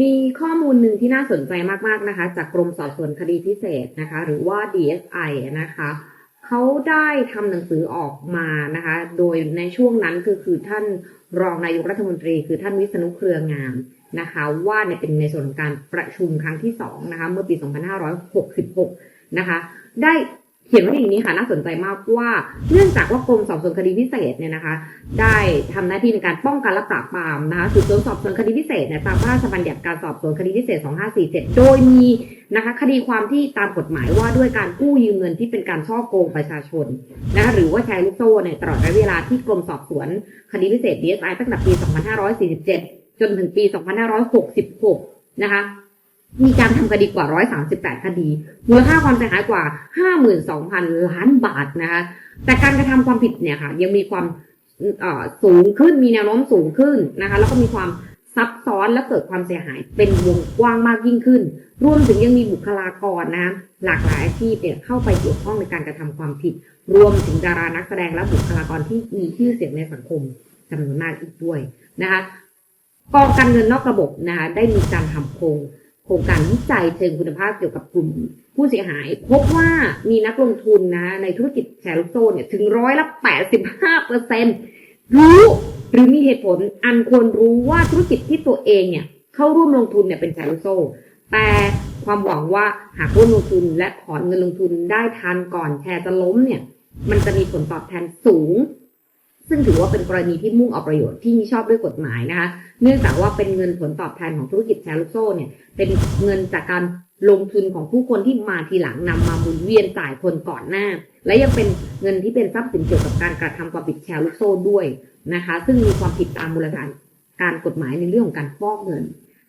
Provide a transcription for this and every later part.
มีข้อมูลหนึ่งที่น่าสนใจมาก ๆ นะคะ จากกรมสอบสวนคดีพิเศษนะคะ หรือว่า DSI นะคะเขาได้ทำหนังสือออกมานะคะ โดยในช่วงนั้นคือคือท่านรองนายกรัฐมนตรีคือท่านวิษณุเครืองามนะคะว่าเนี่ยเป็นในส่วนของการประชุมครั้งที่สองนะคะเมื่อปี 2566 นะคะ ได้ เขียนไว้อย่างนี้ค่ะน่าสนใจมากว่า เนื่องจากว่ากรมสอบสวนคดีพิเศษเนี่ยนะคะ ได้ทำหน้าที่ในการป้องกันและปราบปรามนะคะสืบสวนสอบสวนคดีพิเศษเนี่ยตามพระราชบัญญัติการสอบสวนคดีพิเศษ 2547 โดยมีนะคะคดีความที่ตามกฎหมายว่าด้วยการกู้ยืมเงินที่เป็นการช่อโกงประชาชนนะคะหรือว่าแชร์ลูกโซ่ในตลอดระยะเวลาที่กรมสอบสวนคดีพิเศษ DSI ตั้งแต่ปี 2547 จนถึงปี 2566 นะคะ มีการทำคดีกว่า 138 คดี มูลค่าความเสียหายกว่า 52,000 ล้านบาทนะคะ แต่การกระทำความผิดเนี่ยค่ะ ยังมีความสูงขึ้น มีแนวโน้มสูงขึ้นนะคะ แล้วก็มีความซับซ้อนและเกิดความเสียหายเป็นวงกว้างมากยิ่งขึ้น รวมถึงยังมีบุคลากรนะคะหลากหลายอาชีพเนี่ยเข้าไปเกี่ยวข้องในการกระทำความผิด รวมถึงดารานักแสดงและบุคลากรที่มีชื่อเสียงในสังคมจำนวนมากอีกด้วยนะคะกองการเงินนอกระบบนะคะได้มีการทำโครง โครงการวิจัยเชิงคุณภาพเกี่ยวกับกลุ่มผู้เสียหาย พบว่ามีนักลงทุนนะในธุรกิจแชร์ลูกโซ่เนี่ยถึงร้อยละแปดสิบห้าเปอร์เซ็นรู้หรือมีเหตุผลอันควรรู้ว่าธุรกิจที่ตัวเองเนี่ยเข้าร่วมลงทุนเนี่ยเป็นแชร์ลูกโซ่แต่ความหวังว่าหากร่วมลงทุนและถอนเงินลงทุนได้ทันก่อนแชร์จะล้มเนี่ยมันจะมีผลตอบแทนสูง ซึ่งถือว่าเป็นกรณีที่มุ่งเอาประโยชน์ที่มิชอบด้วยกฎหมายนะคะ เนื่องจากว่าเป็นเงินผลตอบแทนของธุรกิจแชร์ลูกโซ่เนี่ย เป็นเงินจากการลงทุนของผู้คนที่มาทีหลังนำมาหมุนเวียนจ่ายคนก่อนหน้า และยังเป็นเงินที่เป็นทรัพย์สินเกี่ยวกับการกระทำความผิดแชร์ลูกโซ่ด้วยนะคะ ซึ่งมีความผิดตามมูลฐานการกฎหมายในเรื่องของการฟอกเงิน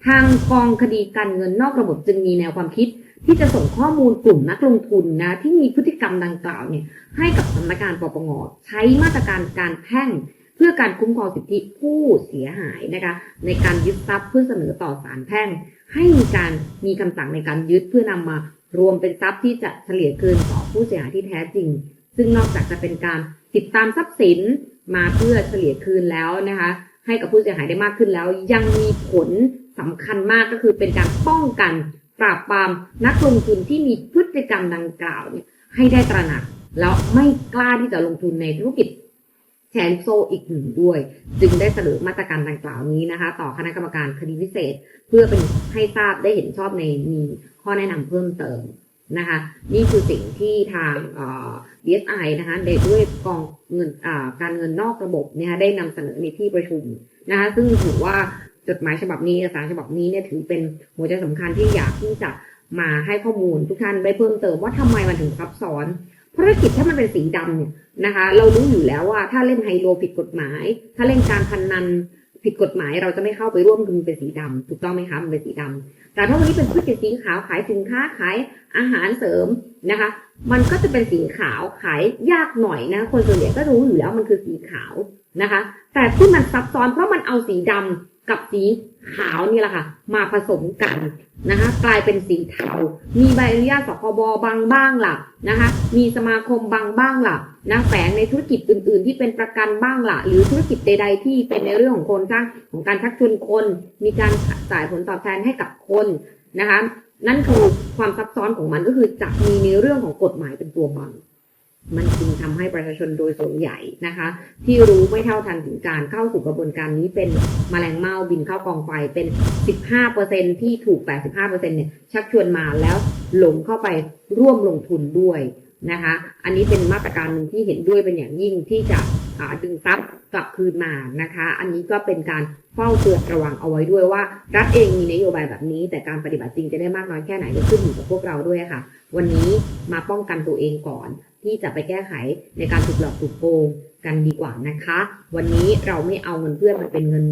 ทางกองคดีการเงินนอกระบบจึงมีแนวความคิด ที่จะส่งข้อมูลกลุ่มนักลงทุนนะที่มีพฤติกรรมดังกล่าวเนี่ยให้กับสำนักงานปปงใช้มาตรการการแพ่งเพื่อการคุ้มครองสิทธิผู้เสียหายนะคะในการยึดทรัพย์เพื่อเสนอต่อศาลแพ่ง ให้มีการมีคำสั่งในการยึดเพื่อนำมารวมเป็นทรัพย์ที่จะเฉลี่ยคืนต่อผู้เสียหายที่แท้จริง ซึ่งนอกจากจะเป็นการติดตามทรัพย์สินมาเพื่อเฉลี่ยคืนแล้วนะคะให้กับผู้เสียหายได้มากขึ้นแล้ว ยังมีผลสำคัญมากก็คือเป็นการป้องกัน ปราบปรามนักลงทุนที่มีพฤติกรรมดังกล่าวเนี่ยให้ได้ตระหนัก แล้วไม่กล้าที่จะลงทุนในธุรกิจแชร์ลูกโซ่อีกหนึ่งด้วย จึงได้เสนอมาตรการดังกล่าวนี้นะคะ ต่อคณะกรรมการคดีพิเศษ เพื่อเป็นให้ทราบได้เห็นชอบในมีข้อแนะนำเพิ่มเติมนะคะ นี่คือสิ่งที่ทางเอ่อ DSI นะคะได้ด้วยกองเงินการเงินนอกระบบเนี่ยได้นำเสนอในที่ประชุมนะคะซึ่งถือว่า จดหมายฉบับนี้เอกสารฉบับนี้เนี่ยถือเป็นหัวใจสำคัญที่อยากที่จะมาให้ข้อมูลทุกท่านได้เพิ่มเติมว่าทำไมมันถึงซับซ้อนธุรกิจถ้ามันเป็นสีดำเนี่ยนะคะ เรารู้อยู่แล้วว่าถ้าเล่นไฮโลผิดกฎหมาย ถ้าเล่นการพนนันผิดกฎหมายเราจะไม่เข้าไปร่วมคือมันเป็นสีดำถูกต้องไหมคะมันเป็นสีดำแต่ถ้าวันนี้เป็นธุรกิจสีขาวขายสินค้าขายอาหารเสริมนะคะ มันก็จะเป็นสีขาวขายยากหน่อยนะ คนส่วนใหญ่ก็รู้อยู่แล้วมันคือสีขาวนะคะ แต่ที่มันซับซ้อนเพราะมันเอาสีดำ กับสีขาวนี่แหละค่ะ มาผสมกันนะคะกลายเป็นสีเทา มีใบอนุญาตสคบบังบ้างล่ะนะคะมีสมาคมบังบ้างล่ะนะแฝงในธุรกิจอื่น ๆ ที่เป็นประกันบ้างล่ะ หรือธุรกิจใด ๆ ที่เป็นในเรื่องของคนสร้างของการชักชวนคน มีการจ่ายผลตอบแทนให้กับคนนะคะนั่นคือความซับซ้อนของมันก็คือจะมีในเรื่องของกฎหมายเป็นตัวบัง มันจึงทำให้ประชาชนโดยส่วนใหญ่นะคะ ที่รู้ไม่เท่าทันถึงการเข้าสู่กระบวนการนี้เป็นมแมลงเม่าบินเข้ากองไฟเป็น 15%ที่ถูก 85%เนี่ยชักชวนมาแล้วหลงเข้าไปร่วมลงทุนด้วย นะคะ อันนี้เป็นมาตรการหนึ่งที่เห็นด้วยเป็นอย่างยิ่งที่จะดึงทรัพย์กลับคืนมานะคะ อันนี้ก็เป็นการเฝ้าเตือนระวังเอาไว้ด้วยว่า รัฐเองมีนโยบายแบบนี้ แต่การปฏิบัติจริงจะได้มากน้อยแค่ไหนก็ขึ้นอยู่กับพวกเราด้วยค่ะ วันนี้มาป้องกันตัวเองก่อน ที่จะไปแก้ไขในการถูกหลอกถูกโกงกันดีกว่านะคะ วันนี้เราไม่เอาเงินเพื่อนมันเป็นเงิน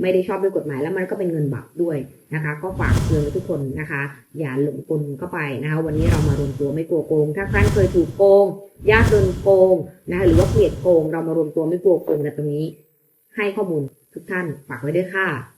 ไม่ได้ชอบด้วยกฎหมายแล้วมันก็เป็นเงินบาปด้วยนะคะ ก็ฝากเตือนไว้ทุกคนนะคะ อย่าหลงกลเข้าไปนะคะ วันนี้เรามารวมตัวไม่กลัวโกง ถ้าใครเคยถูกโกงยากโดนโกงนะคะหรือว่าเกลียดโกง เรามารวมตัวไม่กลัวโกงกันตรงนี้ ให้ข้อมูลทุกท่านฝากไว้ด้วยค่ะ